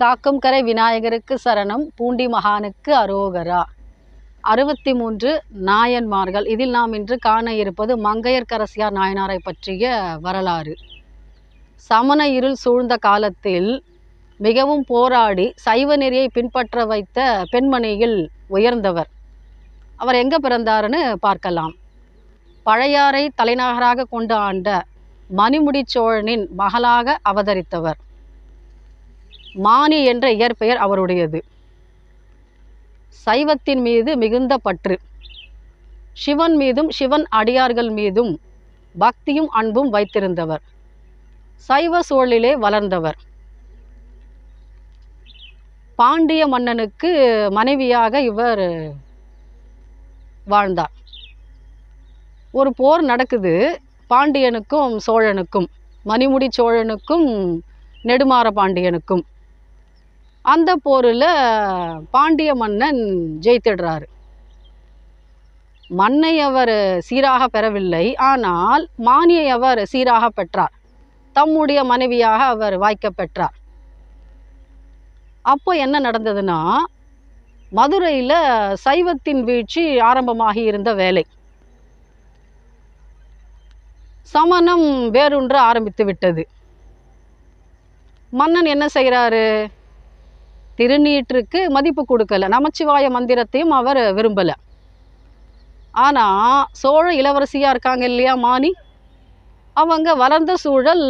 காக்கும் கரை விநாயகருக்கு சரணம் பூண்டி மகானுக்கு அரோகரா. அறுபத்தி மூன்று நாயன்மார்கள். இதில் நாம் இன்று காண இருப்பது மங்கையர்கரசியார் நாயனாரை பற்றிய வரலாறு. சமண இருள் சூழ்ந்த காலத்தில் மிகவும் போராடி சைவ நெறியை பின்பற்ற வைத்த பெண்மணியில் உயர்ந்தவர். அவர் எங்கே பிறந்தாருன்னு பார்க்கலாம். பழையாறை தலைநகராக கொண்டு ஆண்ட மணிமுடி சோழனின் மகளாக அவதரித்தவர். மானி என்ற இயற்பெயர் அவருடையது. சைவத்தின் மீது மிகுந்த பற்று. சிவன் மீதும் சிவன் அடியார்கள் மீதும் பக்தியும் அன்பும் வைத்திருந்தவர். சைவ சூழலிலே வளர்ந்தவர். பாண்டிய மன்னனுக்கு மனைவியாக இவர் வாழ்ந்தார். ஒரு போர் நடக்குது. பாண்டியனுக்கும் சோழனுக்கும் மணிமுடி சோழனுக்கும் நெடுமாற பாண்டியனுக்கும். அந்த போரில் பாண்டிய மன்னன் ஜெயித்திடுறாரு. மண்ணை அவர் சீராக பெறவில்லை ஆனால் மானியை அவர் சீராக பெற்றார். தம்முடைய மனைவியாக அவர் வாய்க்க பெற்றார். அப்போ என்ன நடந்ததுன்னா மதுரையில் சைவத்தின் வீழ்ச்சி ஆரம்பமாகி இருந்த வேலை. சமணம் வேரூன்ற ஆரம்பித்து விட்டது. மன்னன் என்ன செய்கிறாரு திருநீற்றுக்கு மதிப்பு கொடுக்கல. நமச்சிவாய மந்திரத்தையும் அவர் விரும்பலை. ஆனால் சோழ இளவரசியாக இருக்காங்க இல்லையா மானி? அவங்க வளர்ந்த சூழல்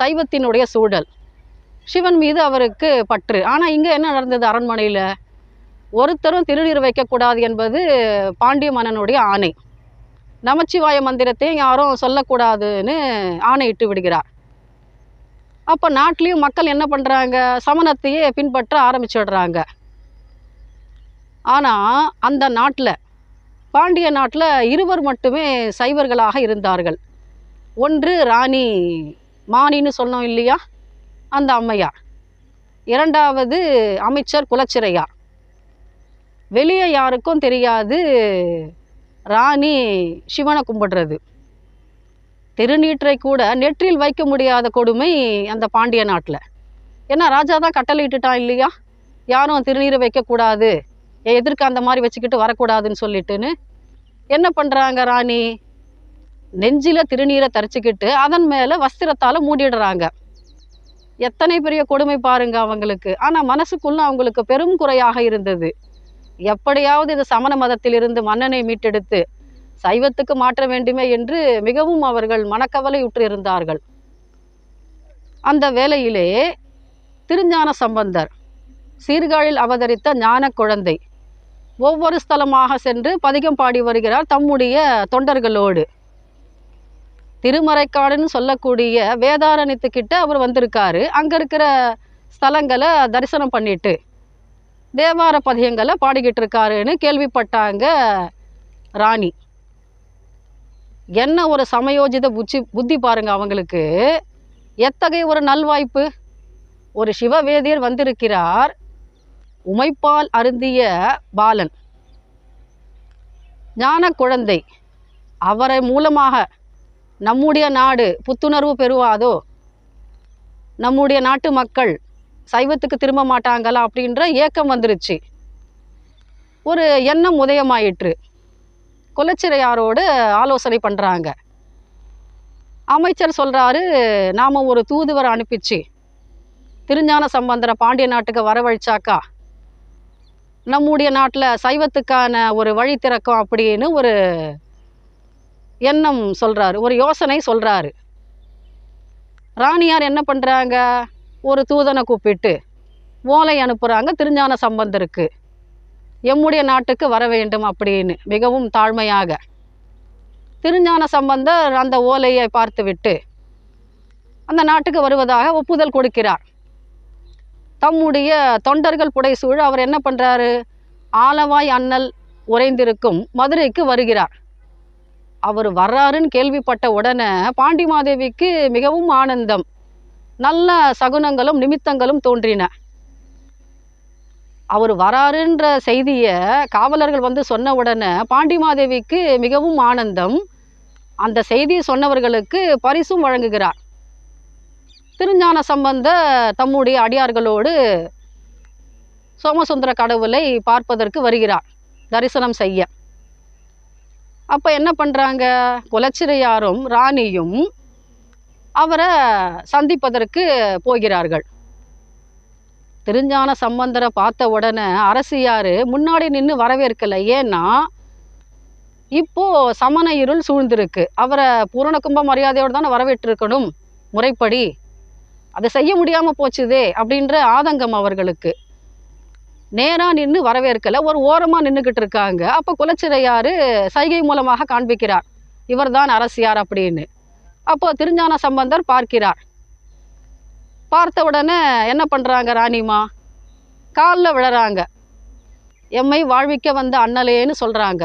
சைவத்தினுடைய சூழல். சிவன் மீது அவருக்கு பற்று. ஆனால் இங்கே என்ன நடந்தது அரண்மனையில்? ஒருத்தரும் திருநீர் வைக்கக்கூடாது என்பது பாண்டிய மன்னனுடைய ஆணை. நமச்சிவாய மந்திரத்தையும் யாரும் சொல்லக்கூடாதுன்னு ஆணையிட்டு விடுகிறார். அப்போ நாட்டிலையும் மக்கள் என்ன பண்ணுறாங்க சமணத்தையே பின்பற்ற ஆரம்பிச்சிடுறாங்க. ஆனால் அந்த நாட்டில் பாண்டிய நாட்டில் இருவர் மட்டுமே சைவர்களாக இருந்தார்கள். ஒன்று ராணி மானின்னு சொன்னோம் இல்லையா? அந்த அம்மையா இரண்டாவது அமைச்சர் குலச்சிறையா. வெளியே யாருக்கும் தெரியாது ராணி சிவனை கும்பிடுறது. திருநீற்றை கூட நெற்றில் வைக்க முடியாத கொடுமை அந்த பாண்டிய நாட்டில். ஏன்னா ராஜா தான் கட்டளை இட்டுட்டான் இல்லையா? யாரும் திருநீரை வைக்கக்கூடாது எதிர்க்க அந்த மாதிரி வச்சுக்கிட்டு வரக்கூடாதுன்னு சொல்லிட்டுன்னு என்ன பண்ணுறாங்க ராணி? நெஞ்சில் திருநீரை தரிச்சுக்கிட்டு அதன் மேலே வஸ்திரத்தால் மூடிடுறாங்க. எத்தனை பெரிய கொடுமை பாருங்க அவங்களுக்கு. ஆனால் மனசுக்குள்ள அவங்களுக்கு பெரும் குறையாக இருந்தது. எப்படியாவது இது சமண மதத்திலிருந்து மன்னனை மீட்டெடுத்து சைவத்துக்கு மாற்ற வேண்டுமே என்று மிகவும் அவர்கள் மனக்கவலையுற்று இருந்தார்கள். அந்த வேளையிலே திருஞான சம்பந்தர் சீர்காழில் அவதரித்த ஞான குழந்தை ஒவ்வொரு ஸ்தலமாக சென்று பதிகம் பாடி வருகிறார் தம்முடைய தொண்டர்களோடு. திருமறைக்காடுன்னு சொல்லக்கூடிய வேதாரண்யத்துக்கிட்ட அவர் வந்திருக்காரு. அங்கே இருக்கிற ஸ்தலங்களை தரிசனம் பண்ணிட்டு தேவார பதியங்களை பாடிக்கிட்டு இருக்காருன்னு கேள்விப்பட்டாங்க ராணி. என்ன ஒரு சமயோஜித புச்சி புத்தி பாருங்க அவங்களுக்கு. எத்தகைய ஒரு நல்வாய்ப்பு? ஒரு சிவவேதியர் வந்திருக்கிறார். உமைப்பால் அருந்திய பாலன். ஞான குழந்தை. அவரை மூலமாக நம்முடைய நாடு புத்துணர்வு பெறுவாதோ? நம்முடைய நாட்டு மக்கள் சைவத்துக்கு திரும்ப மாட்டாங்களா அப்படின்ற ஏக்கம் வந்துருச்சு. ஒரு எண்ணம் உதயமாயிற்று. குலச்சிறையாரோடு ஆலோசனை பண்ணுறாங்க அமைச்சர் சொல்கிறாரு நாம் ஒரு தூதுவரை அனுப்பிச்சு திருஞான சம்பந்தரை பாண்டிய நாட்டுக்கு வரவழைச்சாக்கா நம்முடைய நாட்டில் சைவத்துக்கான ஒரு வழி திறக்கும் அப்படின்னு ஒரு எண்ணம் சொல்கிறாரு ஒரு யோசனை சொல்கிறாரு ராணியார் என்ன பண்ணுறாங்க ஒரு தூதனை கூப்பிட்டு ஓலை அனுப்புகிறாங்க திருஞான சம்பந்தருக்கு. எம்முடைய நாட்டுக்கு வர வேண்டும் அப்படின்னு மிகவும் தாழ்மையாக. திருஞான சம்பந்தர் அந்த ஓலையை பார்த்துவிட்டு அந்த நாட்டுக்கு வருவதாக ஒப்புதல் கொடுக்கிறார். தம்முடைய தொண்டர்கள் புடைசூழ அவர் என்ன பண்ணுறாரு ஆலவாய் அண்ணல் உறைந்திருக்கும் மதுரைக்கு வருகிறார். அவர் வர்றாருன்னு கேள்விப்பட்ட உடனே பாண்டிமாதேவிக்கு மிகவும் ஆனந்தம். நல்ல சகுனங்களும் நிமித்தங்களும் தோன்றின. அவர் வராருன்ற செய்தியை காவலர்கள் வந்து சொன்ன உடனே பாண்டிமாதேவிக்கு மிகவும் ஆனந்தம். அந்த செய்தியை சொன்னவர்களுக்கு பரிசும் வழங்குகிறார். திருஞான சம்பந்த தம்முடைய அடியார்களோடு சோமசுந்தர கடவுளை பார்ப்பதற்கு வருகிறார் தரிசனம் செய்ய. அப்போ என்ன பண்ணுறாங்க குலச்சிறையாரும் ராணியும் அவரை சந்திப்பதற்கு போகிறார்கள். திருஞான சம்பந்தரை பார்த்த உடனே அரசியார் முன்னாடி நின்று வரவேற்கலை. ஏன்னா இப்போது சமண இருள் சூழ்ந்திருக்கு. அவரை பூரண கும்ப மரியாதையோடு தானே வரவேற்றிருக்கணும் முறைப்படி. அதை செய்ய முடியாமல் போச்சுதே அப்படின்ற ஆதங்கம் அவர்களுக்கு. நேராக நின்று வரவேற்கலை. ஒரு ஓரமாக நின்றுக்கிட்டு இருக்காங்க. அப்போ குலச்சிறையார் சைகை மூலமாக காண்பிக்கிறார். இவர்தான் அரசியார் அப்படின்னு. அப்போது திருஞான சம்பந்தர் பார்க்கிறார். பார்த்த உடனே என்ன பண்ணுறாங்க ராணிமா? காலில் விழறாங்க. எம்மை வாழ்விக்க வந்த அண்ணலேன்னு சொல்கிறாங்க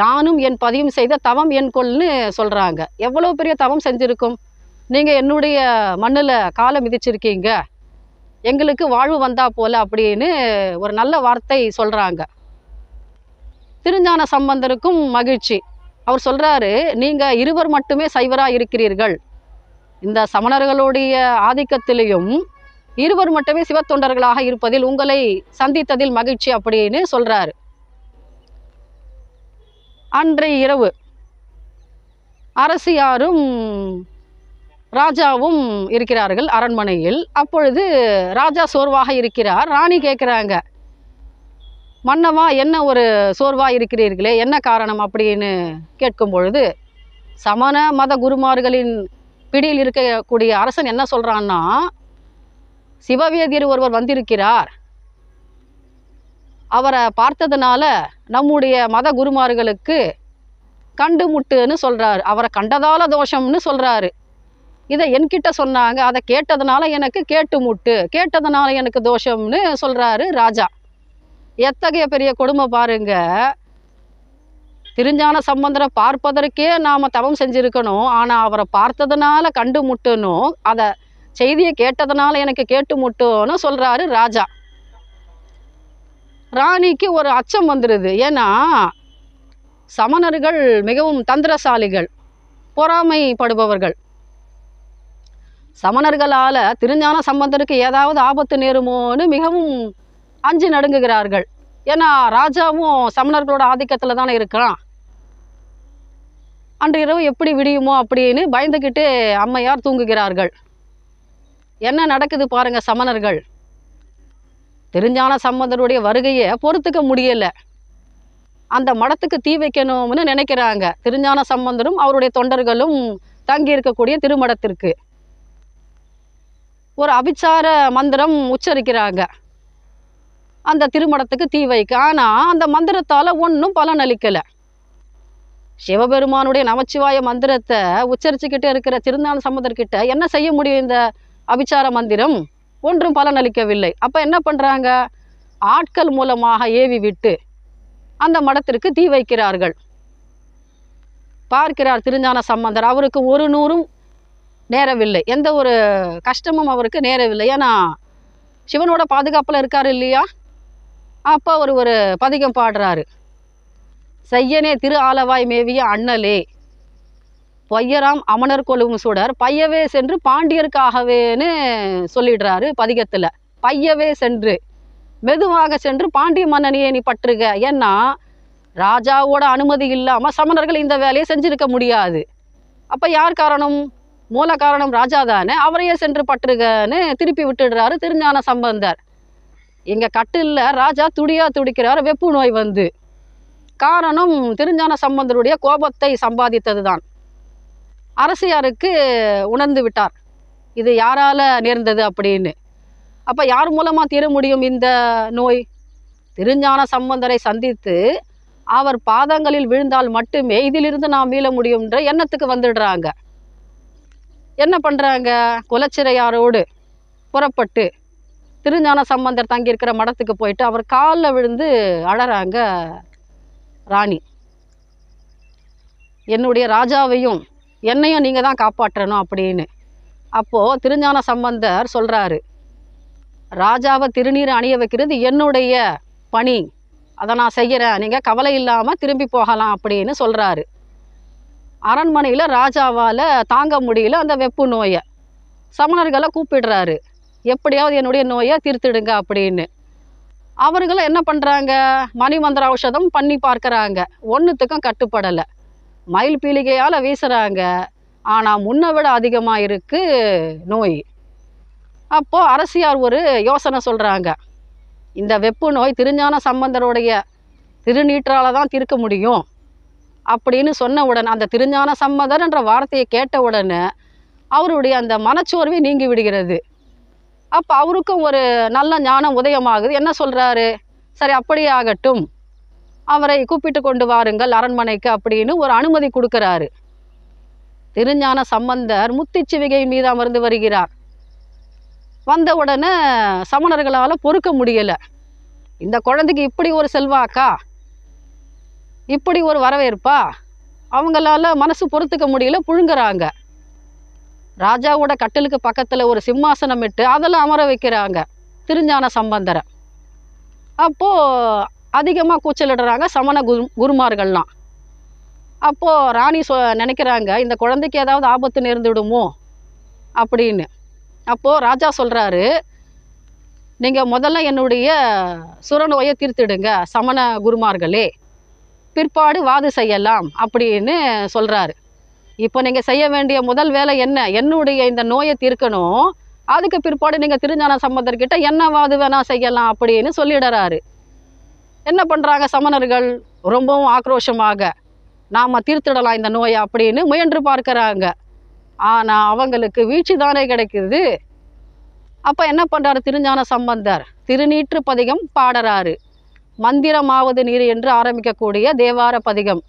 யானும் என் பதியும் செய்த தவம் என் கொள்னு சொல்கிறாங்க எவ்வளோ பெரிய தவம் செஞ்சுருக்கும்? நீங்கள் என்னுடைய மண்ணில் காலை மிதிச்சிருக்கீங்க. எங்களுக்கு வாழ்வு வந்தா போல அப்படின்னு ஒரு நல்ல வார்த்தை சொல்கிறாங்க திருஞான சம்பந்தருக்கும் மகிழ்ச்சி. அவர் சொல்கிறாரு நீங்கள் இருவர் மட்டுமே சைவராக இருக்கிறீர்கள். இந்த சமணர்களுடைய ஆதிக்கத்திலையும் இருவர் மட்டுமே சிவத்தொண்டர்களாக இருப்பதில் உங்களை சந்தித்ததில் மகிழ்ச்சி அப்படின்னு சொல்றாரு. அன்றைய இரவு அரசியாரும் ராஜாவும் இருக்கிறார்கள் அரண்மனையில். அப்பொழுது ராஜா சோர்வாக இருக்கிறார். ராணி கேட்குறாங்க மன்னவா என்ன ஒரு சோர்வாக இருக்கிறீர்களே? என்ன காரணம்? அப்படின்னு கேட்கும் பொழுது சமண மத குருமார்களின் பிடியில் இருக்கக்கூடிய அரசன் என்ன சொல்கிறான்னா சிவவேதியர் ஒருவர் வந்திருக்கிறார். அவரை பார்த்ததுனால நம்முடைய மத குருமார்களுக்கு கண்டு முட்டுன்னு சொல்கிறாரு அவரை கண்டதால தோஷம்னு சொல்கிறாரு இதை என்கிட்ட சொன்னாங்க. அதை கேட்டதுனால எனக்கு கேட்டு முட்டு கேட்டதுனால எனக்கு தோஷம்னு சொல்கிறாரு ராஜா. எத்தகைய பெரிய கொடுமை பாருங்கள் திருஞான சம்பந்தரை பார்ப்பதற்கே நாம் தவம் செஞ்சுருக்கணும். ஆனால் அவரை பார்த்ததுனால கண்டு முட்டணும். அதை செய்தியை கேட்டதுனால எனக்கு கேட்டு முட்டுன்னு சொல்கிறாரு ராஜா. ராணிக்கு ஒரு அச்சம் வந்துடுது ஏன்னா சமணர்கள் மிகவும் தந்திரசாலிகள் பொறாமைப்படுபவர்கள். சமணர்களால் திருஞான சம்பந்தருக்கு ஏதாவது ஆபத்து நேருமோன்னு மிகவும் அஞ்சு நடுங்குகிறார்கள். ஏன்னா ராஜாவும் சமணர்களோட ஆதிக்கத்தில் தானே இருக்கிறான் அன்று இரவு எப்படி விடியுமோ அப்படின்னு பயந்துக்கிட்டு அம்மையார் தூங்குகிறார்கள். என்ன நடக்குது பாருங்க சமணர்கள். திருஞான சம்பந்தருடைய வருகையை பொறுத்துக்க முடியலை. அந்த மடத்துக்கு தீ வைக்கணும்னு நினைக்கிறாங்க. திருஞான சம்பந்தரும் அவருடைய தொண்டர்களும் தங்கி இருக்கக்கூடிய திருமடத்திற்கு. ஒரு அபிச்சார மந்திரம் உச்சரிக்கிறாங்க. அந்த திருமடத்துக்கு தீ வைக்க. ஆனால் அந்த மந்திரத்தால் ஒன்றும் பலன் அளிக்கலை சிவபெருமானுடைய நமச்சிவாய மந்திரத்தை உச்சரிச்சுக்கிட்டே இருக்கிற திருஞான சம்பந்தர்கிட்ட என்ன செய்ய முடியும் இந்த அபிச்சார மந்திரம்? ஒன்றும் பலனளிக்கவில்லை அப்போ அப்ப என்ன பண்றாங்க? ஆட்கள் மூலமாக ஏவி விட்டு அந்த மடத்திற்கு தீ வைக்கிறார்கள். பார்க்கிறார் திருஞான சம்பந்தர். அவருக்கு ஒரு நூறும் நேரவில்லை. எந்த ஒரு கஷ்டமும் அவருக்கு நேரவில்லை. ஏன்னா சிவனோட பாதுகாப்பில் இருக்கார் இல்லையா? அப்போ அவர் ஒரு பதிகம் பாடுறாரு. செய்யனே திரு ஆலவாய் மேவிய அண்ணலே. பொய்யராம் அமனர் கொழுவும் சுடர் பையவே சென்று பாண்டியருக்காகவேன்னு சொல்லிடுறாரு பதிகத்தில். பையவே சென்று மெதுவாக சென்று பாண்டிய மன்னனையே நீ பற்றுக. ஏன்னா ராஜாவோட அனுமதி இல்லாமல் சமணர்கள் இந்த வேலையை செஞ்சிருக்க முடியாது. அப்போ யார் காரணம்? மூல காரணம் ராஜா தானே அவரையே சென்று பற்றுகன்னு திருப்பி விட்டுடுறாரு திருஞான சம்பந்தர். எங்கள் கட்டில்ல ராஜா துடியா துடிக்கிறார் வெப்பு நோய் வந்து. காரணம் திருஞான சம்பந்தருடைய கோபத்தை சம்பாதித்தது தான் அரசியாருக்கு உணர்ந்து விட்டார். இது யாரால நேர்ந்தது அப்படின்னு. அப்ப யார் மூலமா தீர முடியும் இந்த நோய்? திருஞான சம்பந்தரை சந்தித்து அவர் பாதங்களில் விழுந்தால் மட்டுமே இதிலிருந்து நாம் மீள முடியும்ன்ற எண்ணத்துக்கு வந்துடுறாங்க. என்ன பண்றாங்க? குலச்சிறையாரோடு புறப்பட்டு திருஞான சம்பந்தர் தங்கியிருக்கிற மடத்துக்கு போயிட்டு அவர் காலில் விழுந்து அழறாங்க ராணி. என்னுடைய ராஜாவையும் என்னையும் நீங்கள் தான் காப்பாற்றணும் அப்படின்னு. அப்போது திருஞான சம்பந்தர் சொல்கிறாரு ராஜாவை திருநீர் அணிய வைக்கிறது என்னுடைய பணி. அதை நான் செய்கிறேன் நீங்கள் கவலை இல்லாமல் திரும்பி போகலாம் அப்படின்னு சொல்கிறாரு அரண்மனையில் ராஜாவால் தாங்க முடியல அந்த வெப்பு நோயை. சமணர்களை கூப்பிடுறாரு. எப்படியாவது என்னுடைய நோயை தீர்த்துடுங்க அப்படின்னு. அவர்களும் என்ன பண்ணுறாங்க மணிமந்திர ஔஷதம் பண்ணி பார்க்குறாங்க. ஒன்றுத்துக்கும் கட்டுப்படலை. மயில் பீலிகையால் வீசுகிறாங்க ஆனால் முன்னை விட அதிகமாக இருக்குது நோய். அப்போது அரசியார் ஒரு யோசனை சொல்கிறாங்க இந்த வெப்பு நோய் திருஞான சம்பந்தருடைய திருநீற்றால் தான் தீர்க்க முடியும். அப்படின்னு சொன்ன உடனே அந்த திருஞான சம்பந்தர் என்ற வார்த்தையை கேட்ட உடனே அவருடைய அந்த மனச்சோர்வை நீங்கி விடுகிறது. அப்போ அவருக்கும் ஒரு நல்ல ஞானம் உதயமாகுது. என்ன சொல்கிறாரு சரி அப்படியே ஆகட்டும் அவரை கூப்பிட்டு கொண்டு வாருங்கள் அரண்மனைக்கு அப்படின்னு ஒரு அனுமதி கொடுக்குறாரு. திருஞான சம்பந்தர் முத்திச்சிவிகை மீது அமர்ந்து வருகிறார். வந்த உடனே சமணர்களால் பொறுக்க முடியலை. இந்த குழந்தைக்கு இப்படி ஒரு செல்வாக்கா? இப்படி ஒரு வரவேற்பா? அவங்களால மனசு பொறுத்துக்க முடியல புழுங்குறாங்க. ராஜாவோட கட்டிலுக்கு பக்கத்தில் ஒரு சிம்மாசனம் இட்டு அதில் அமர வைக்கிறாங்க. திருஞான சம்பந்தரை. அப்போது அதிகமாக கூச்சலிடுறாங்க சமண குரு குருமார்கள்லாம். அப்போது ராணி சொ நினைக்கிறாங்க இந்த குழந்தைக்கு ஏதாவது ஆபத்து நேர்ந்துவிடுமோ? அப்படின்னு. அப்போது ராஜா சொல்கிறாரு நீங்கள் முதல்ல என்னுடைய சுரநோயை தீர்த்திடுங்க சமண குருமார்களே. பிற்பாடு வாது செய்யலாம் அப்படின்னு சொல்கிறாரு இப்போ நீங்கள் செய்ய வேண்டிய முதல் வேலை என்ன? என்னுடைய இந்த நோயை தீர்க்கணும். அதுக்கு பிற்பாடு நீங்கள் திருஞான சம்பந்தர்கிட்ட என்னவாது வேணால் செய்யலாம் அப்படின்னு சொல்லிடுறாரு. என்ன பண்ணுறாங்க சமணர்கள்? ரொம்பவும் ஆக்ரோஷமாக நாம் தீர்த்திடலாம் இந்த நோயை அப்படின்னு முயன்று பார்க்குறாங்க. ஆனால் அவங்களுக்கு வீழ்ச்சி தானே கிடைக்குது. அப்போ என்ன பண்ணுறாரு திருஞான சம்பந்தர்? திருநீற்று பதிகம் பாடுறாரு. மந்திரமாவது நீர் என்று ஆரம்பிக்கக்கூடிய தேவார பதிகம்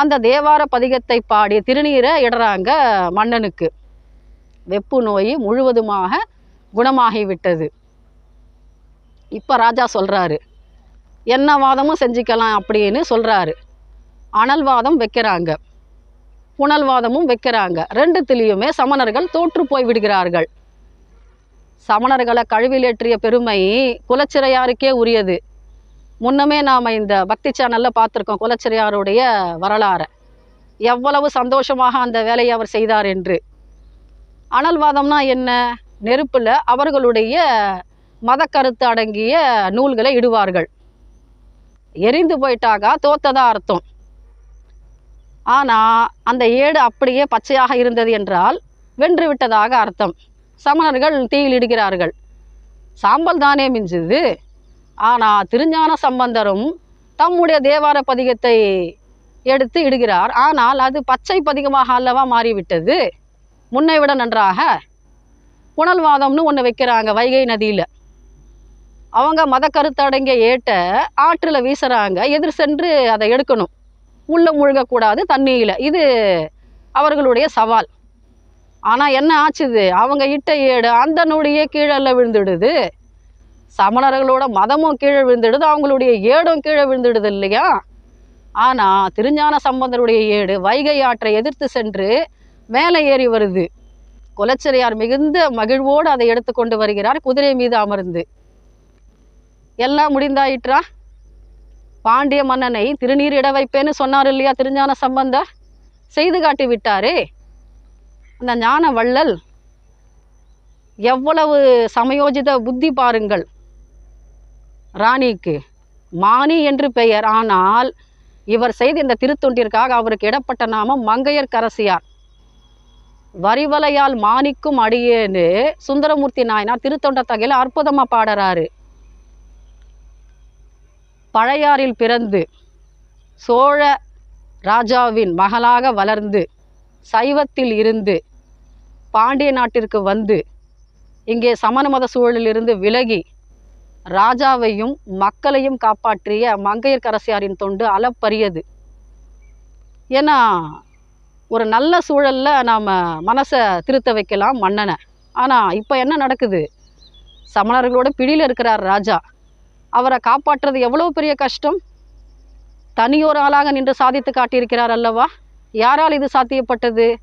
அந்த தேவார பதிகத்தை பாடி திருநீரை இடறாங்க மன்னனுக்கு. வெப்பு நோய் முழுவதுமாக குணமாகிவிட்டது. இப்போ ராஜா சொல்கிறாரு என்ன வாதமும் செஞ்சுக்கலாம் அப்படின்னு சொல்கிறாரு அனல்வாதம் வைக்கிறாங்க. புனல்வாதமும் வைக்கிறாங்க. ரெண்டுத்திலையுமே சமணர்கள் தோற்று போய் விடுகிறார்கள். சமணர்களை கழுவிலேற்றிய பெருமை குலச்சிறையாருக்கே உரியது. முன்னமே நாம் இந்த பக்தி சேனலில் பார்த்துருக்கோம் குலச்சிறையாருடைய வரலாறை. எவ்வளவு சந்தோஷமாக அந்த வேலையை அவர் செய்தார் என்று. அனல்வாதம்னா என்ன? நெருப்பில் அவர்களுடைய மத கருத்து அடங்கிய நூல்களை இடுவார்கள். எரிந்து போயிட்டாக்கா தோத்ததா அர்த்தம். ஆனால் அந்த ஏடு அப்படியே பச்சையாக இருந்தது என்றால் வென்று விட்டதாக அர்த்தம். சமணர்கள் தீயில் இடுகிறார்கள். சாம்பல் தானே மிஞ்சுது? ஆனால் திருஞான சம்பந்தரும் தம்முடைய தேவார பதிகத்தை எடுத்து இடுகிறார். ஆனால் அது பச்சை பதிகமாக அல்லவா மாறிவிட்டது? முன்னை விட நன்றாக. புனல்வாதம்னு ஒன்று வைக்கிறாங்க வைகை நதியில். அவங்க மத கருத்தடங்கிய ஏட்டை ஆற்றில் வீசுகிறாங்க எதிர் சென்று அதை எடுக்கணும். உள்ளே முழுகக்கூடாது தண்ணியில். இது அவர்களுடைய சவால். ஆனால் என்ன ஆச்சுது? அவங்க இட்ட ஏடு அந்த நொடியே கீழே விழுந்துடுது. சமணர்களோட மதமும் கீழே விழுந்துடுது அவங்களுடைய ஏடும் கீழே விழுந்துடுது இல்லையா? ஆனால் திருஞான சம்பந்தருடைய ஏடு வைகை ஆற்றை எதிர்த்து சென்று மேலே ஏறி வருது. குலச்சிறையார் மிகுந்த மகிழ்வோடு அதை எடுத்துக்கொண்டு வருகிறார் குதிரை மீது அமர்ந்து. எல்லாம் முடிந்தாயிற்றா? பாண்டிய மன்னனை திருநீர் இட வைப்பேன்னு சொன்னார் இல்லையா திருஞான சம்பந்தர்? செய்து காட்டி விட்டாரே. அந்த ஞான வள்ளல் எவ்வளவு சமயோஜித புத்தி பாருங்கள். ராணிக்கு. மானி என்று பெயர். ஆனால் இவர் செய்த இந்த திருத்தொண்டிற்காக அவருக்கு இடப்பட்ட நாமம் மங்கையர் கரசியார். வரிவலையால் மாணிக்கும் அடியேன்னு சுந்தரமூர்த்தி நாயனார் திருத்தொண்ட தகையில் அற்புதமாக பாடுறாரு. பழையாறில் பிறந்து சோழ ராஜாவின் மகளாக வளர்ந்து சைவத்தில் இருந்து பாண்டிய நாட்டிற்கு வந்து இங்கே சமண மத சூழலிலிருந்து விலகி ராஜாவையும் மக்களையும் காப்பாற்றிய மங்கையர்கரசியாரின் தொண்டு அளப்பரியது. ஏன்னா ஒரு நல்ல சூழலில் நாம் மனசை திருத்த வைக்கலாம் மன்னனை. ஆனால் இப்போ என்ன நடக்குது? சமணர்களோட பிடியில் இருக்கிறார் ராஜா. அவரை காப்பாற்றுறது எவ்வளோ பெரிய கஷ்டம்? தனியோர் ஆளாக நின்று சாதித்து காட்டியிருக்கிறார் அல்லவா? யாரால் இது சாத்தியப்பட்டது?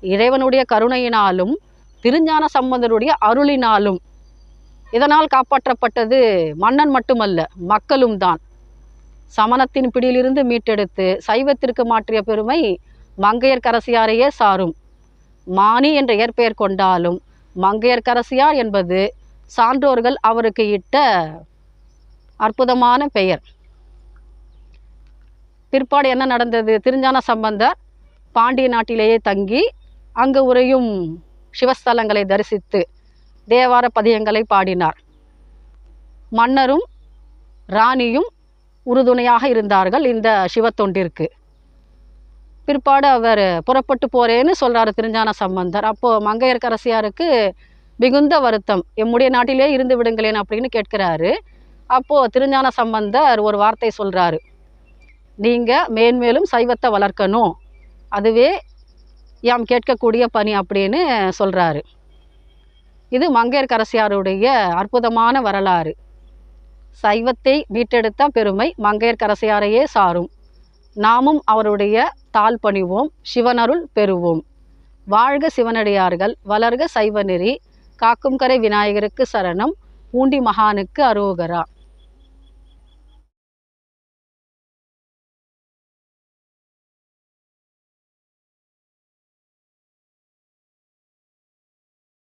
இறைவனுடைய கருணையினாலும் திருஞான சம்பந்தருடைய அருளினாலும் இதனால் காப்பாற்றப்பட்டது மன்னன் மட்டுமல்ல மக்களும் தான். சமணத்தின் பிடியிலிருந்து மீட்டெடுத்து சைவத்திற்கு மாற்றிய பெருமை மங்கையர்கரசியாரையே சாரும். மானி என்ற இயற்பெயர் கொண்டாலும் மங்கையர்க்கரசியார் என்பது சான்றோர்கள் அவருக்கு இட்ட அற்புதமான பெயர். பிற்பாடு என்ன நடந்தது? திருஞான சம்பந்தர் பாண்டிய நாட்டிலேயே தங்கி அங்கு உறையும் சிவஸ்தலங்களை தரிசித்து தேவார பதியங்களை பாடினார். மன்னரும் ராணியும் உறுதுணையாக இருந்தார்கள் இந்த சிவத்தொண்டிற்கு. பிற்பாடு அவர் புறப்பட்டு போறேன்னு சொல்றாரு திருஞான சம்பந்தர். அப்போ மங்கையர்கரசியாருக்கு மிகுந்த வருத்தம் எம்முடைய நாட்டிலே இருந்து விடுங்களேன் அப்படின்னு கேட்கிறாரு. அப்போ திருஞான சம்பந்தர் ஒரு வார்த்தை சொல்றாரு நீங்க மேன்மேலும் சைவத்தை வளர்க்கணும். அதுவே யாம் கேட்கக்கூடிய பணி அப்படின்னு சொல்றாரு. இது மங்கையர்கரசியாருடைய அற்புதமான வரலாறு. சைவத்தை மீட்டெடுத்த பெருமை மங்கையர்கரசியாரையே சாரும். நாமும் அவருடைய தாழ் பணிவோம் சிவனருள் பெறுவோம். வாழ்க சிவனடியார்கள் வளர்க சைவநெறி காக்கும் கரை விநாயகருக்கு சரணம் பூண்டி மகானுக்கு அரோகரா.